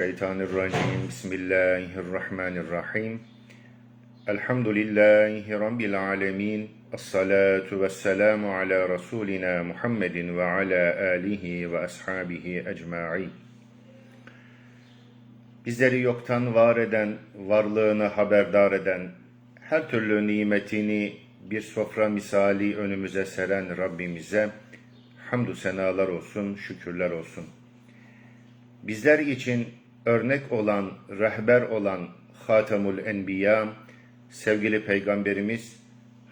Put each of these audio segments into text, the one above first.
Şeytanirracim. Bismillahirrahmanirrahim. Elhamdülillahi Rabbil alemin. Esselatu vesselamu ala Resulina Muhammedin ve ala alihi ve ashabihi ecma'in. Bizleri yoktan var eden, varlığını haberdar eden, her türlü nimetini bir sofra misali önümüze seren Rabbimize hamdü senalar olsun, şükürler olsun bizler için örnek olan, rehber olan Hatemul Enbiya, sevgili Peygamberimiz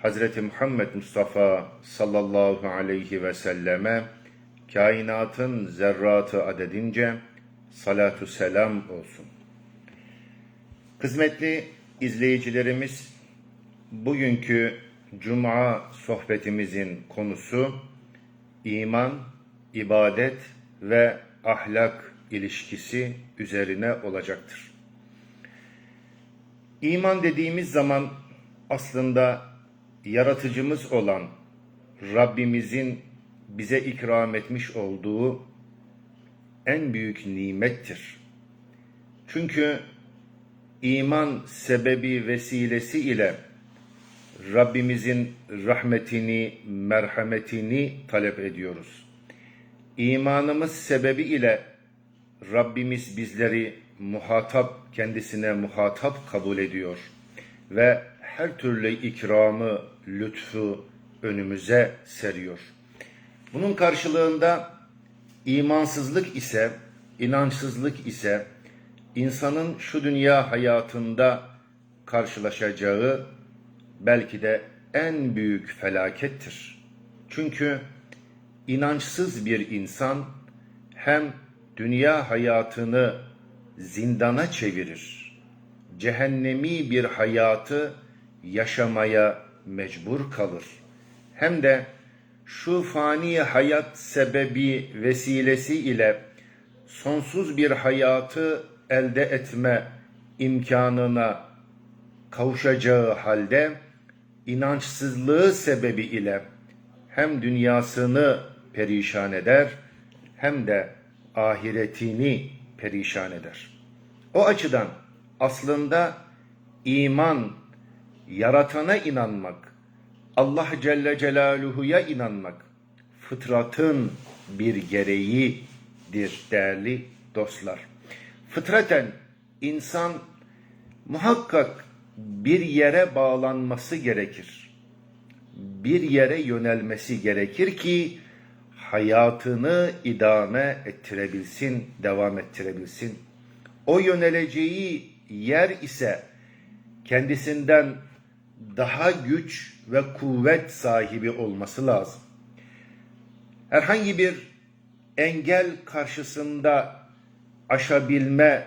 Hazreti Muhammed Mustafa sallallahu aleyhi ve selleme kainatın zerratı adedince salatu selam olsun. Kısmetli izleyicilerimiz, bugünkü Cuma sohbetimizin konusu iman, ibadet ve ahlak ilişkisi üzerine olacaktır. İman dediğimiz zaman aslında yaratıcımız olan Rabbimizin bize ikram etmiş olduğu en büyük nimettir. Çünkü iman sebebi vesilesi ile Rabbimizin rahmetini, merhametini talep ediyoruz. İmanımız sebebi ile Rabbimiz bizleri muhatap, kendisine muhatap kabul ediyor ve her türlü ikramı, lütfu önümüze seriyor. Bunun karşılığında imansızlık ise, inançsızlık ise insanın şu dünya hayatında karşılaşacağı belki de en büyük felakettir. Çünkü inançsız bir insan hem dünya hayatını zindana çevirir. Cehennemi bir hayatı yaşamaya mecbur kalır. Hem de şu fani hayat sebebi vesilesi ile sonsuz bir hayatı elde etme imkanına kavuşacağı halde inançsızlığı sebebi ile hem dünyasını perişan eder hem de ahiretini perişan eder. O açıdan aslında iman, yaratana inanmak, Allah Celle Celaluhu'ya inanmak fıtratın bir gereğidir değerli dostlar. Fıtraten insan muhakkak bir yere bağlanması gerekir. Bir yere yönelmesi gerekir ki hayatını idame ettirebilsin, devam ettirebilsin. O yöneleceği yer ise kendisinden daha güç ve kuvvet sahibi olması lazım. Herhangi bir engel karşısında aşabilme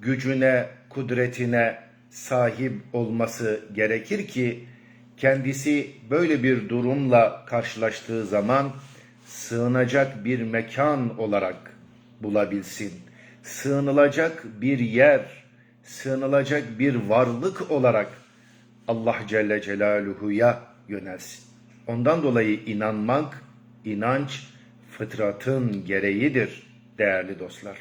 gücüne, kudretine sahip olması gerekir ki kendisi böyle bir durumla karşılaştığı zaman sığınacak bir mekan olarak bulabilsin. Sığınılacak bir yer, sığınılacak bir varlık olarak Allah Celle Celaluhu'ya yönelsin. Ondan dolayı inanmak, inanç fıtratın gereğidir değerli dostlar.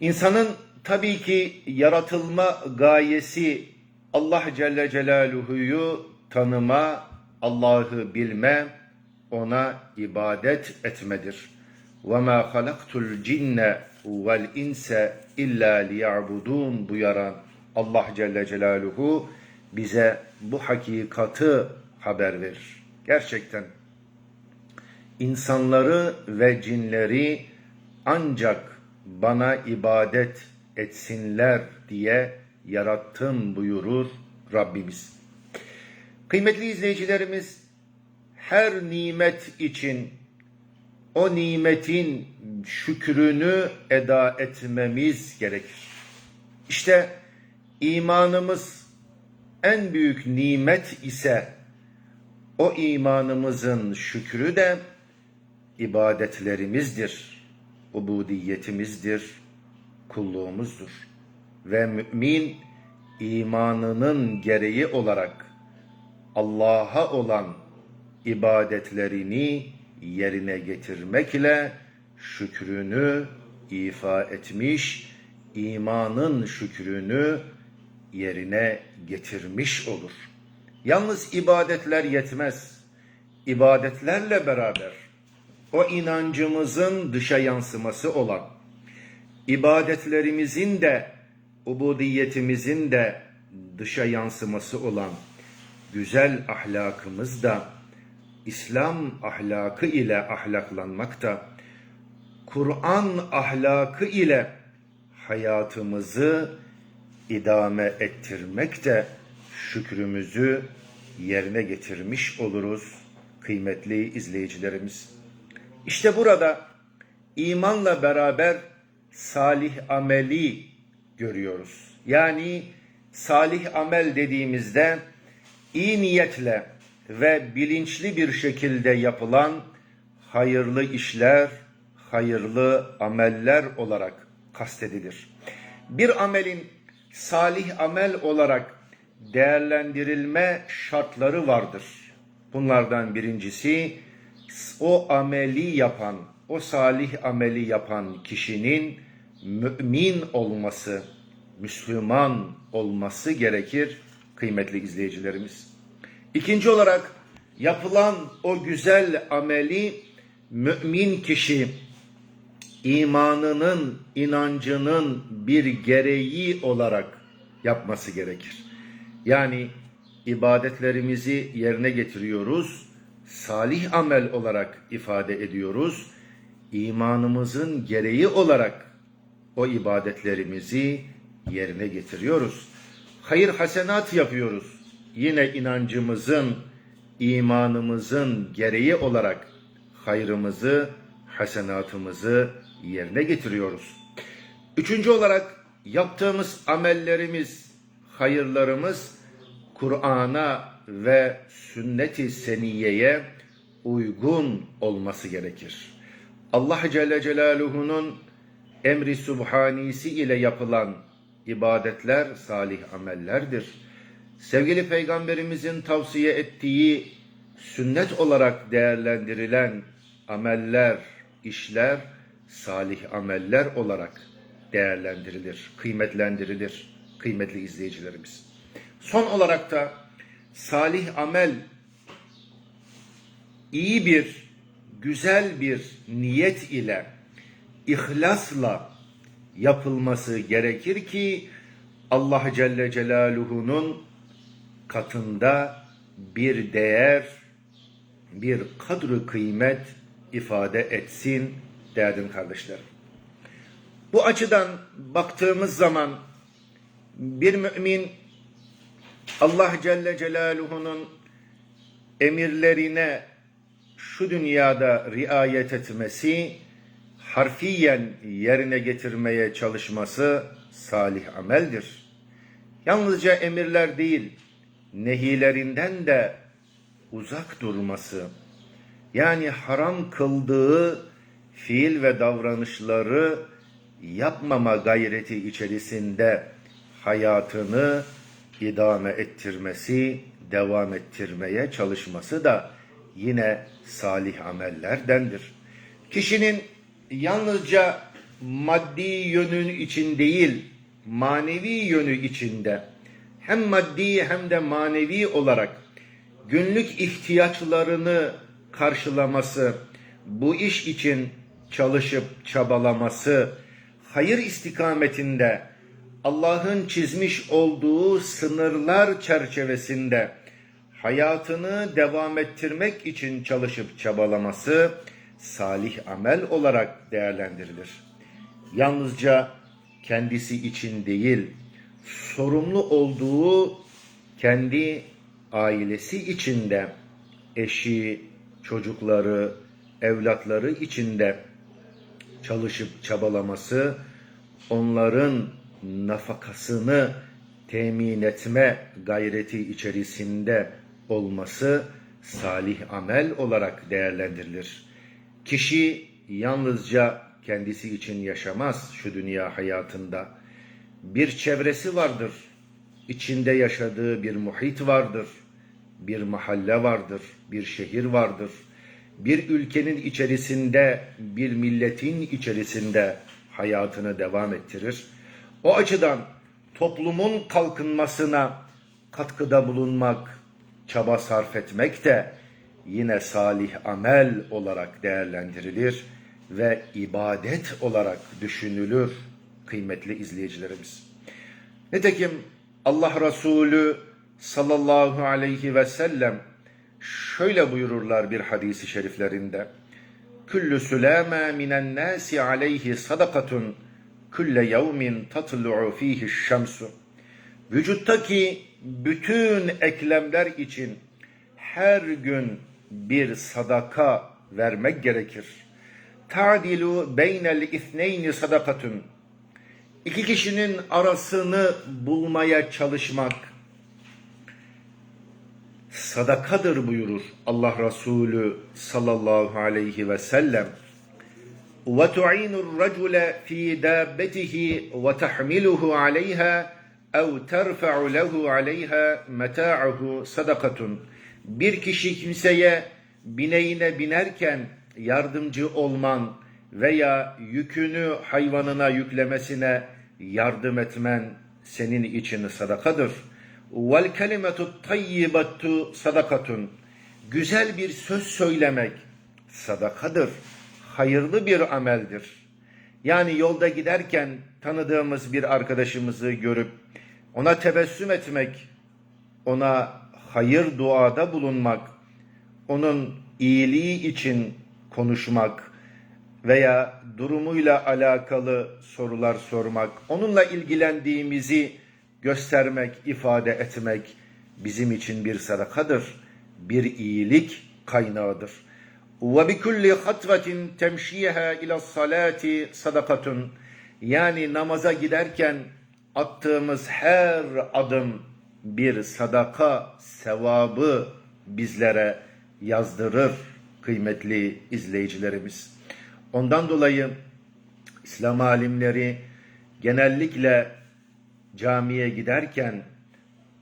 İnsanın tabii ki yaratılma gayesi Allah Celle Celaluhu'yu tanıma, Allah'ı bilme, ona ibadet etmedir. وَمَا خَلَقْتُ الْجِنَّ وَالْاِنْسَ اِلَّا لِيَعْبُدُونَ buyuran Allah Celle Celaluhu bize bu hakikati haber verir. Gerçekten insanları ve cinleri ancak bana ibadet etsinler diye yarattın buyurur Rabbimiz. Kıymetli izleyicilerimiz her nimet için o nimetin şükrünü eda etmemiz gerekir. İşte imanımız en büyük nimet ise o imanımızın şükrü de ibadetlerimizdir, ubudiyetimizdir, kulluğumuzdur. Ve mümin imanının gereği olarak Allah'a olan ibadetlerini yerine getirmek ile şükrünü ifa etmiş, imanın şükrünü yerine getirmiş olur. Yalnız ibadetler yetmez. İbadetlerle beraber o inancımızın dışa yansıması olan ibadetlerimizin de ubudiyetimizin de dışa yansıması olan güzel ahlakımız da İslam ahlakı ile ahlaklanmak da Kur'an ahlakı ile hayatımızı idame ettirmek de şükrümüzü yerine getirmiş oluruz kıymetli izleyicilerimiz. İşte burada imanla beraber salih ameli görüyoruz. Yani salih amel dediğimizde iyi niyetle ve bilinçli bir şekilde yapılan hayırlı işler, hayırlı ameller olarak kastedilir. Bir amelin salih amel olarak değerlendirilme şartları vardır. Bunlardan birincisi o ameli yapan, o salih ameli yapan kişinin mümin olması, Müslüman olması gerekir kıymetli izleyicilerimiz. İkinci olarak yapılan o güzel ameli mümin kişi imanının, inancının bir gereği olarak yapması gerekir. Yani ibadetlerimizi yerine getiriyoruz, salih amel olarak ifade ediyoruz. İmanımızın gereği olarak o ibadetlerimizi yerine getiriyoruz. Hayır hasenat yapıyoruz. Yine inancımızın, imanımızın gereği olarak hayrımızı, hasenatımızı yerine getiriyoruz. Üçüncü olarak yaptığımız amellerimiz, hayırlarımız Kur'an'a ve sünnet-i seniyeye uygun olması gerekir. Allah Celle Celaluhu'nun emri subhanisi ile yapılan ibadetler salih amellerdir. Sevgili Peygamberimizin tavsiye ettiği sünnet olarak değerlendirilen ameller, işler salih ameller olarak değerlendirilir, kıymetlendirilir kıymetli izleyicilerimiz. Son olarak da salih amel iyi bir, güzel bir niyet ile, ihlasla yapılması gerekir ki Allah Celle Celaluhu'nun katında bir değer, bir kadru kıymet ifade etsin değerli kardeşlerim. Bu açıdan baktığımız zaman bir mümin Allah Celle Celaluhu'nun emirlerine şu dünyada riayet etmesi, harfiyen yerine getirmeye çalışması salih ameldir. Yalnızca emirler değil, nehilerinden de uzak durması, yani haram kıldığı fiil ve davranışları yapmama gayreti içerisinde hayatını idame ettirmesi, devam ettirmeye çalışması da yine salih amellerdendir. Kişinin yalnızca maddi yönün için değil, manevi yönü içinde hem maddi hem de manevi olarak günlük ihtiyaçlarını karşılaması, bu iş için çalışıp çabalaması, hayır istikametinde Allah'ın çizmiş olduğu sınırlar çerçevesinde hayatını devam ettirmek için çalışıp çabalaması salih amel olarak değerlendirilir. Yalnızca kendisi için değil, sorumlu olduğu kendi ailesi içinde, eşi, çocukları, evlatları içinde çalışıp çabalaması, onların nafakasını temin etme gayreti içerisinde olması salih amel olarak değerlendirilir. Kişi yalnızca kendisi için yaşamaz şu dünya hayatında. Bir çevresi vardır. İçinde yaşadığı bir muhit vardır. Bir mahalle vardır, bir şehir vardır. Bir ülkenin içerisinde, bir milletin içerisinde hayatını devam ettirir. O açıdan toplumun kalkınmasına katkıda bulunmak, çaba sarf etmek de yine salih amel olarak değerlendirilir ve ibadet olarak düşünülür kıymetli izleyicilerimiz. Nitekim Allah Resulü sallallahu aleyhi ve sellem şöyle buyururlar bir hadisi şeriflerinde. Küllü sülâme minen nâsi aleyhi sadakatun külle yevmin tatlu'u fihi şemsu. Vücuttaki bütün eklemler için her gün bir sadaka vermek gerekir. Ta'dilu beynel ithneyni sadakatun İki kişinin arasını bulmaya çalışmak sadakadır buyurur Allah Resulü sallallahu aleyhi ve sellem. وتعين الرجل في دابته وتحمله عليها أو ترفع له عليها متاعه صدقة bir kişi kimseye bineğine binerken yardımcı olman veya yükünü hayvanına yüklemesine yardım etmen senin için sadakadır. Vel kelimetu tayyibatu sadakatun. Güzel bir söz söylemek sadakadır. Hayırlı bir ameldir. Yani yolda giderken tanıdığımız bir arkadaşımızı görüp ona tebessüm etmek, ona hayır duada bulunmak, onun iyiliği için konuşmak veya durumuyla alakalı sorular sormak, onunla ilgilendiğimizi göstermek, ifade etmek bizim için bir sadakadır, bir iyilik kaynağıdır. Ve bi kulli hatvetin temşiha ila salati. Yani namaza giderken attığımız her adım bir sadaka sevabı bizlere yazdırır kıymetli izleyicilerimiz. Ondan dolayı İslam alimleri genellikle camiye giderken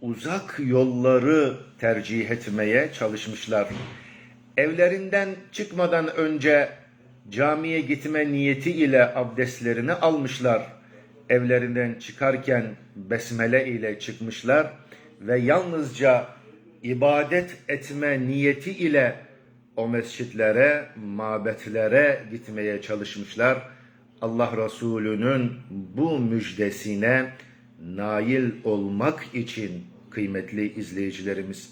uzak yolları tercih etmeye çalışmışlar. Evlerinden çıkmadan önce camiye gitme niyeti ile abdestlerini almışlar. Evlerinden çıkarken besmele ile çıkmışlar ve yalnızca ibadet etme niyeti ile o mescitlere, mabetlere gitmeye çalışmışlar. Allah Resulü'nün bu müjdesine nail olmak için kıymetli izleyicilerimiz.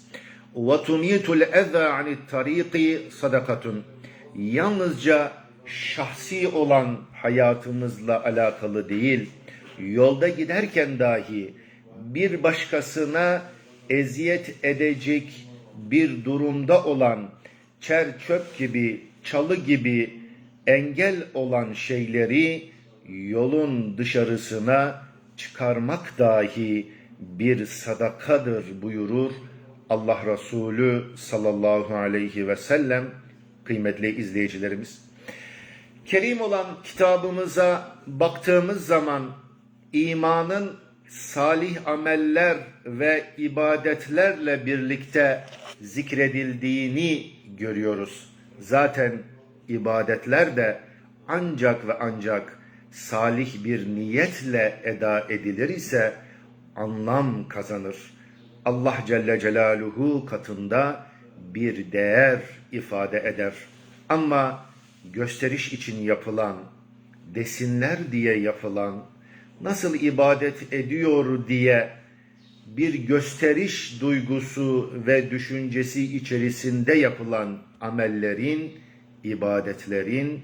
وَتُمِيتُ الْاَذَى عَنِ الطَّرِيقِ sadakatun. Yalnızca şahsi olan hayatımızla alakalı değil, yolda giderken dahi bir başkasına eziyet edecek bir durumda olan çer çöp gibi, çalı gibi engel olan şeyleri yolun dışarısına çıkarmak dahi bir sadakadır buyurur Allah Resulü sallallahu aleyhi ve sellem kıymetli izleyicilerimiz. Kerim olan kitabımıza baktığımız zaman imanın salih ameller ve ibadetlerle birlikte zikredildiğini görüyoruz. Zaten ibadetler de ancak ve ancak salih bir niyetle eda edilir ise anlam kazanır. Allah Celle Celaluhu katında bir değer ifade eder. Ama gösteriş için yapılan, desinler diye yapılan, nasıl ibadet ediyor diye bir gösteriş duygusu ve düşüncesi içerisinde yapılan amellerin, ibadetlerin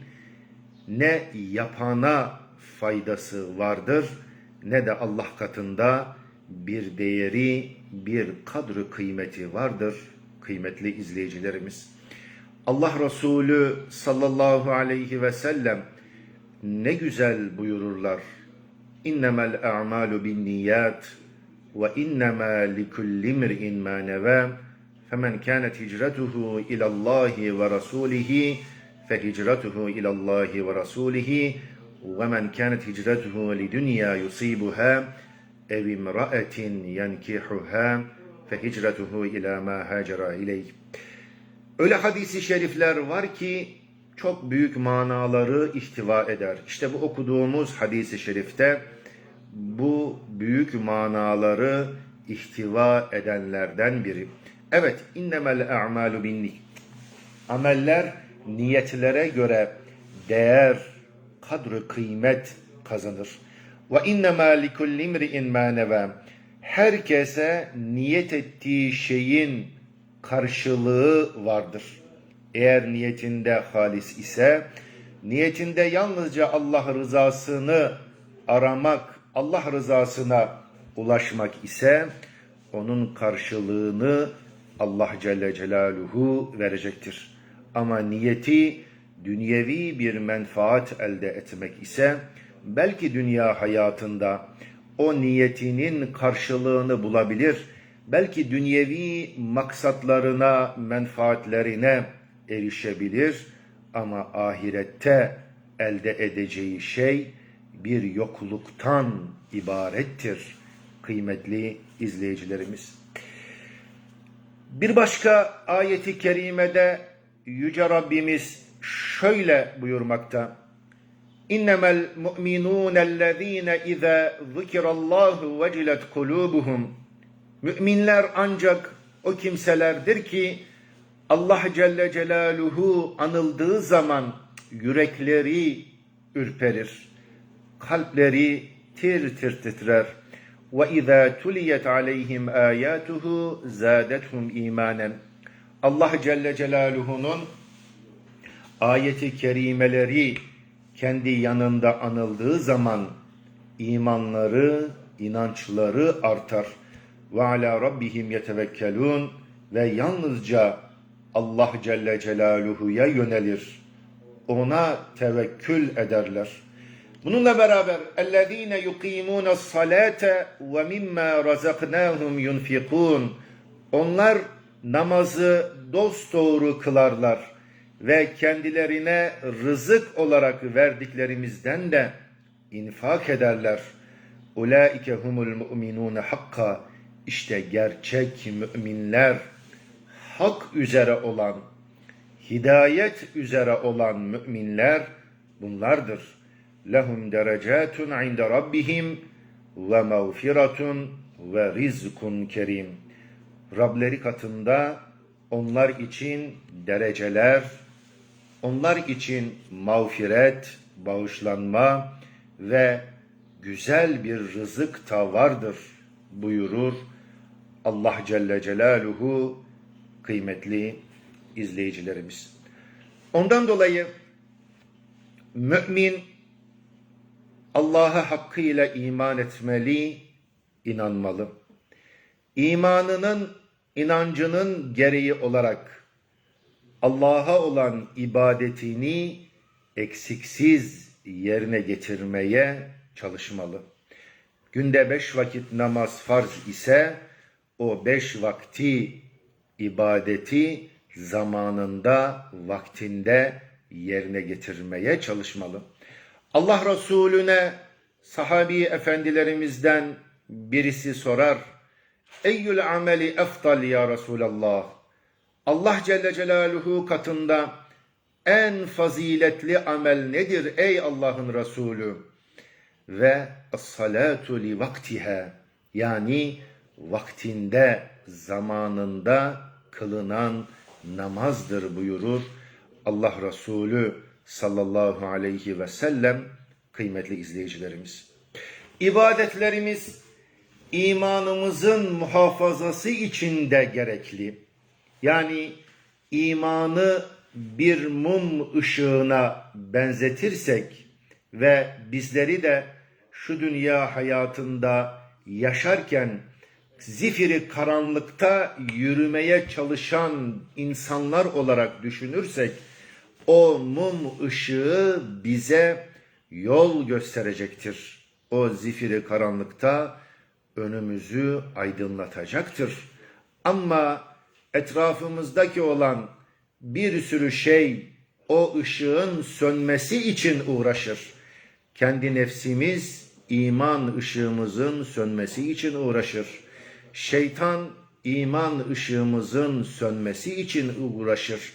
ne yapana faydası vardır ne de Allah katında bir değeri, bir kadrı kıymeti vardır kıymetli izleyicilerimiz. Allah Resulü sallallahu aleyhi ve sellem ne güzel buyururlar. İnnemel a'malu bin niyat ve innema likulli imrin ma neva. Femen kanet hicretuhu ila Allah ve rasulihi fehicretuhu ila Allah ve rasulihi ve men kanet hicretuhu lidunya yusibuha ev imra'etin yenkihuha fehicretuhu ila ma hacera ileyh. Öyle hadisi şerifler var ki çok büyük manaları ihtiva eder. İşte bu okuduğumuz hadisi şerifte bu büyük manaları ihtiva edenlerden biri. Evet, innemel a'malu binnik. Ameller niyetlere göre değer, kadri kıymet kazanır. Ve innemâ likulli imri'in nevâ. Herkese niyet ettiği şeyin karşılığı vardır. Eğer niyetinde halis ise, niyetinde yalnızca Allah rızasını aramak, Allah rızasına ulaşmak ise, onun karşılığını Allah Celle Celaluhu verecektir. Ama niyeti dünyevi bir menfaat elde etmek ise belki dünya hayatında o niyetinin karşılığını bulabilir. Belki dünyevi maksatlarına, menfaatlerine erişebilir ama ahirette elde edeceği şey bir yokluktan ibarettir kıymetli izleyicilerimiz. Bir başka ayeti kerimede Yüce Rabbimiz şöyle buyurmakta. İnnemel mu'minûnellezîne izâ zikirallâhu vecilet kulûbuhum. Müminler ancak o kimselerdir ki Allah Celle Celaluhu anıldığı zaman yürekleri ürperir kalpleri tir tir titrer. Ve izâ tuliyet aleyhim âyâtuhu zâdethum îmânen. Allah Celle Celaluhu'nun ayeti kerimeleri kendi yanında anıldığı zaman imanları, inançları artar. Ve ala rabbihim yetevekkelun ve yalnızca Allah Celle Celaluhu'ya yönelir. Ona tevekkül ederler.'' Bununla beraber اَلَّذ۪ينَ يُق۪يمُونَ الصَّلَاةَ وَمِمَّا رَزَقْنَاهُمْ يُنْفِقُونَ Onlar namazı dosdoğru kılarlar ve kendilerine rızık olarak verdiklerimizden de infak ederler. اُولَٰئِكَ هُمُ الْمُؤْمِنُونَ hakka İşte gerçek müminler, hak üzere olan, hidayet üzere olan müminler bunlardır.'' İnde rabbihim ve mağfiratun ve rizkun kerim. Rableri katında onlar için dereceler, onlar için mağfiret, bağışlanma ve güzel bir rızık da vardır buyurur Allah Celle Celaluhu kıymetli izleyicilerimiz. Ondan dolayı mümin Allah'a hakkıyla iman etmeli, inanmalı. İmanının, inancının gereği olarak Allah'a olan ibadetini eksiksiz yerine getirmeye çalışmalı. Günde beş vakit namaz farz ise o beş vakti ibadeti zamanında, vaktinde yerine getirmeye çalışmalı. Allah Resulüne sahabi efendilerimizden birisi sorar. Eyyül ameli eftal ya Resulallah. Allah Celle Celaluhu katında en faziletli amel nedir ey Allah'ın Resulü? Ve salatu li vaktiha yani vaktinde, zamanında kılınan namazdır buyurur Allah Resulü sallallahu aleyhi ve sellem kıymetli izleyicilerimiz. İbadetlerimiz imanımızın muhafazası için de gerekli. Yani imanı bir mum ışığına benzetirsek ve bizleri de şu dünya hayatında yaşarken zifiri karanlıkta yürümeye çalışan insanlar olarak düşünürsek o mum ışığı bize yol gösterecektir. O zifiri karanlıkta önümüzü aydınlatacaktır. Ama etrafımızdaki olan bir sürü şey o ışığın sönmesi için uğraşır. Kendi nefsimiz iman ışığımızın sönmesi için uğraşır. Şeytan iman ışığımızın sönmesi için uğraşır.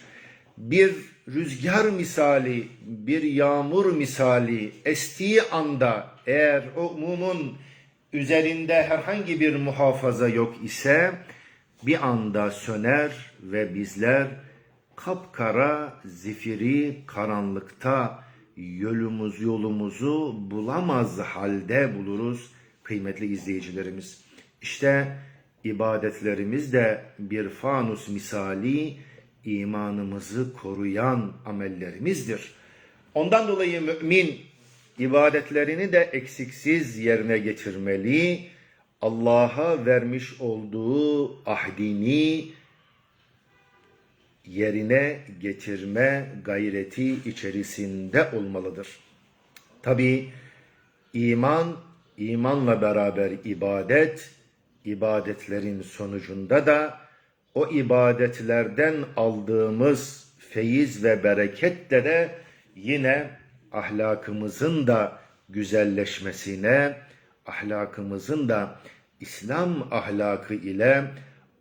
Bir rüzgar misali, bir yağmur misali estiği anda eğer o mumun üzerinde herhangi bir muhafaza yok ise bir anda söner ve bizler kapkara zifiri karanlıkta yolumuz yolumuzu bulamaz halde buluruz kıymetli izleyicilerimiz. İşte ibadetlerimiz de bir fanus misali imanımızı koruyan amellerimizdir. Ondan dolayı mümin ibadetlerini de eksiksiz yerine getirmeli. Allah'a vermiş olduğu ahdini yerine getirme gayreti içerisinde olmalıdır. Tabi iman, imanla beraber ibadet, ibadetlerin sonucunda da o ibadetlerden aldığımız feyiz ve bereketle de yine ahlakımızın da güzelleşmesine, ahlakımızın da İslam ahlakı ile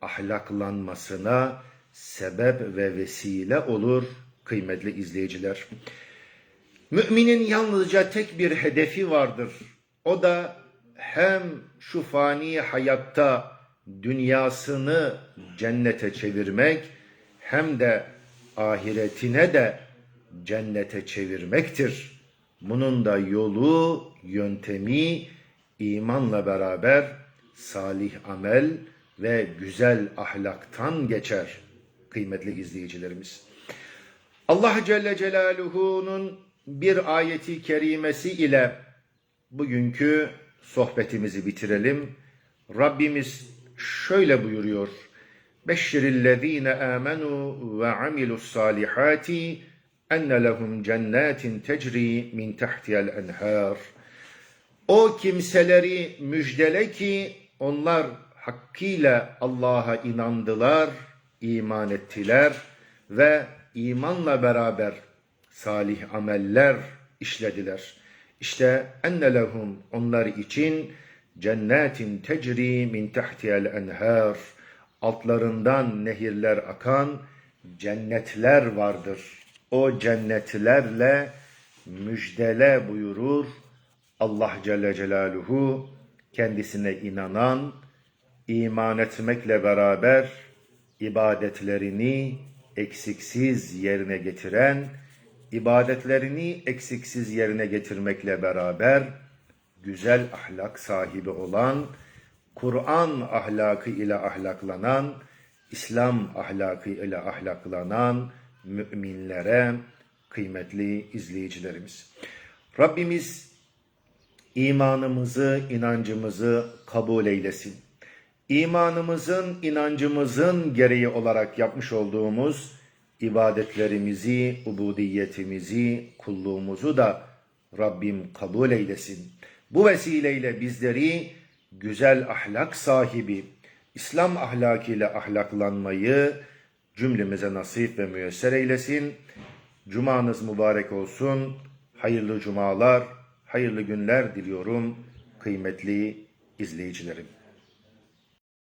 ahlaklanmasına sebep ve vesile olur kıymetli izleyiciler. Müminin yalnızca tek bir hedefi vardır. O da hem şu fani hayatta dünyasını cennete çevirmek hem de ahiretine de cennete çevirmektir. Bunun da yolu, yöntemi imanla beraber salih amel ve güzel ahlaktan geçer kıymetli izleyicilerimiz. Allah Celle Celaluhu'nun bir ayeti kerimesi ile bugünkü sohbetimizi bitirelim. Rabbimiz şöyle buyuruyor. Beşşirillezine amenu ve amilus enne lehum cennetin tecri min tahtiyel enhar. O kimseleri müjdele ki onlar hakkıyla Allah'a inandılar, iman ettiler ve imanla beraber salih ameller işlediler. İşte enne lehum onlar için cennetin tecri min tahtiyel enhar altlarından nehirler akan cennetler vardır. O cennetlerle müjdele buyurur Allah Celle Celaluhu kendisine inanan, iman etmekle beraber ibadetlerini eksiksiz yerine getiren, ibadetlerini eksiksiz yerine getirmekle beraber güzel ahlak sahibi olan, Kur'an ahlakı ile ahlaklanan, İslam ahlakı ile ahlaklanan müminlere kıymetli izleyicilerimiz. Rabbimiz imanımızı, inancımızı kabul eylesin. İmanımızın, inancımızın gereği olarak yapmış olduğumuz ibadetlerimizi, ubudiyetimizi, kulluğumuzu da Rabbim kabul eylesin. Bu vesileyle bizleri güzel ahlak sahibi, İslam ahlakıyla ahlaklanmayı cümlemize nasip ve müyesser eylesin. Cumanız mübarek olsun. Hayırlı cumalar, hayırlı günler diliyorum kıymetli izleyicilerim.